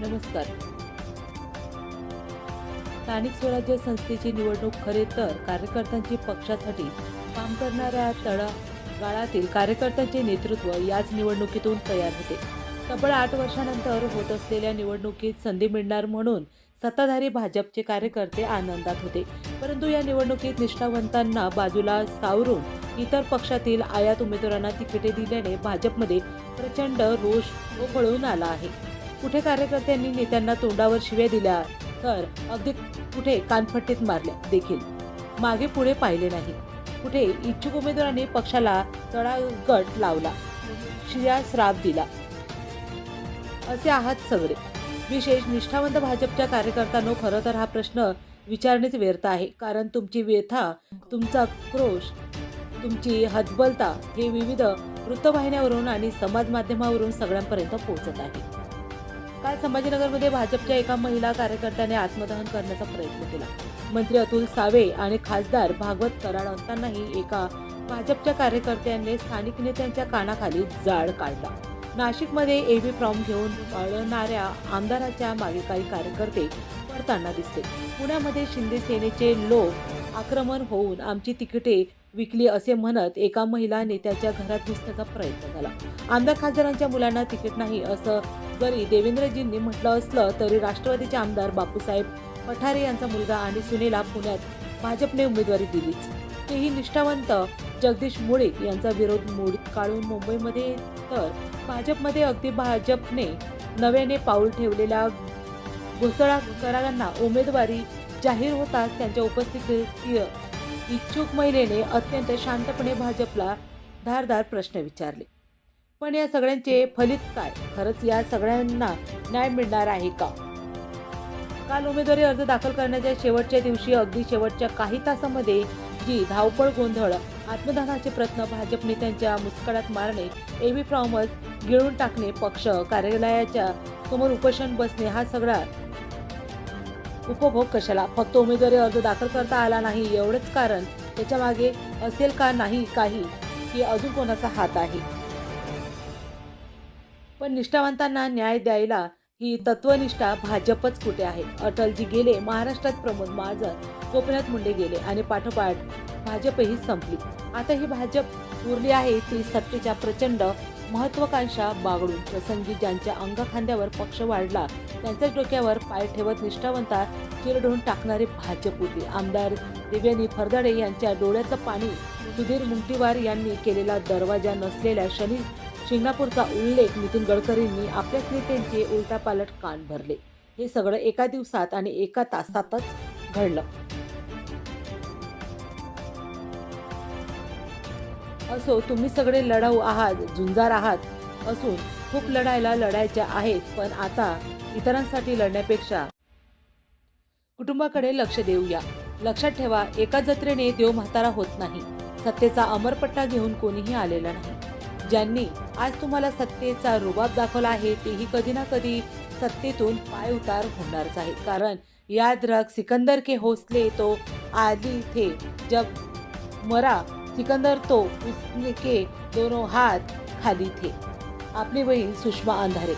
नमस्कार. स्थानिक स्वराज्य संस्थेची निवडणूक खरे तर कार्यकर्त्यांची पक्षासाठी काम करणाऱ्या तळागाळातील कार्यकर्त्यांचे नेतृत्व याच निवडणुकीतून तयार होते. तब्बल आठ वर्षानंतर होत असलेल्या निवडणुकीत संधी मिळणार म्हणून सत्ताधारी भाजपचे कार्यकर्ते आनंदात होते. परंतु या निवडणुकीत निष्ठावंतांना बाजूला सावरून इतर पक्षातील आयात उमेदवारांना तिकिटे दिल्याने भाजपमध्ये प्रचंड रोष उफळून आला आहे. कुठे कार्यकर्त्यांनी नेत्यांना तोंडावर शिव्या दिल्या तर अगदी कुठे कानफट्टीत मारल्या देखील. मागे पुढे पाहिले नाही. कुठे इच्छुक उमेदवारांनी पक्षाला तळागट लावला. शिया श्राप दिला. असे आहात सगळे. विशेष निष्ठावंत भाजपच्या कार्यकर्त्यांनो खरं तर हा प्रश्न विचारणेच व्यर्थ आहे. कारण तुमची व्यथा तुमचा क्रोश तुमची हतबलता हे विविध वृत्तवाहिन्यावरून आणि समाज माध्यमावरून सगळ्यांपर्यंत पोहोचत आहे. काल संभाजीनगरमध्ये भाजपच्या एका महिला कार्यकर्त्याने आत्मदहन करण्याचा प्रयत्न केला. मंत्री अतुल सावे आणि खासदार भागवत कराड असतानाही एका भाजपच्या कार्यकर्त्याने स्थानिक नेत्यांच्या कानाखाली जाळ काढला. नाशिकमध्ये ए व्ही फॉर्म घेऊन पळणाऱ्या आमदाराच्या मागे काही कार्यकर्ते पडताना दिसले. पुण्यामध्ये शिंदे सेनेचे लोक आक्रमण होऊन आमची तिकिटे विकली असे म्हणत एका महिला नेत्याच्या घरात घुसण्याचा प्रयत्न झाला. आमदार खासदारांच्या मुलांना तिकीट नाही असं जरी देवेंद्रजींनी म्हटलं असलं तरी राष्ट्रवादीचे आमदार बापूसाहेब पठारे यांचा मुलगा आणि सुनेला पुण्यात भाजपने उमेदवारी दिलीच. तेही निष्ठावंत जगदीश मुळे यांचा विरोध मोडीत काढून मुंबईमध्ये तर भाजपमध्ये अगदी भाजपने नव्याने पाऊल ठेवलेल्या घोसळाकरांना उमेदवारी जाहीर होताच त्यांच्या उपस्थितीत इच्छुक महिलेने अत्यंत शांतपणे भाजपला धारदार प्रश्न विचारले. पण या सगळ्यांचे फलित काय? खरंच या सगळ्यांना न्याय मिळणार आहे का? काल उमेदवारी अर्ज दाखल करण्याच्या शेवटच्या दिवशी अगदी शेवटच्या काही तासामध्ये जी धावपळ गोंधळ आत्मदानाचे प्रयत्न भाजप नेत्यांच्या मुस्कळात मारणे एबी प्रॉमस गिळून टाकणे पक्ष. कार्यालयाच्या समोर उपोषण बसणे हा सगळा उपभोग कशाला? फक्त उमेदवारी अर्ज दाखल करता आला नाही एवढंच कारण. त्याच्यामागे असेल का नाही काही की अजून कोणाचा हात आहे? पण निष्ठावंतांना न्याय द्यायला ही तत्वनिष्ठा भाजपच कुठे आहे? अटलजी गेले महाराष्ट्रात प्रमोद महाजन गोपीनाथ मुंडे गेले आणि पाठोपाठ भाजपही संपली. आता ही भाजप उरली आहे ती सत्तेच्या प्रचंड महत्वाकांक्षा बागडून. प्रसंगी ज्यांच्या अंगखांद्यावर पक्ष वाढला त्यांच्याच डोक्यावर पाय ठेवत निष्ठावंता चिरडून टाकणारे भाजप होते. आमदार दिव्यानी फरदाडे यांच्या डोळ्याचं पाणी सुधीर मुंगटीवार यांनी केलेला दरवाजा नसलेल्या शनी शिंगणापूरचा उल्लेख नितीन गडकरींनी आपल्याच नेत्यांचे उलटापालट कान भरले. हे सगळं एका दिवसात आणि एका तासातच घडलं. असो तुम्ही सगळे लढाऊ आहात झुंजार आहात असून खूप लढायला लढायच्या आहेत पण आता इतरांसाठी लढण्यापेक्षा कुटुंबाकडे लक्ष देऊया. लक्षात ठेवा एका जत्रेने देव म्हातारा होत नाही. सत्तेचा अमरपट्टा घेऊन कोणीही आलेला नाही. ज्यांनी आज तुम्हाला सत्तेचा रुबाब दाखवला आहे तेही कधी ना कधी सत्तेतून पाय उतार होणारच आहे कारण याद रख सिकंदर के हौसले तो आली थे. जब मरा सिकंदर तो उसने के दोनों हात खाली थे. आपली बहीण सुषमा अंधारे.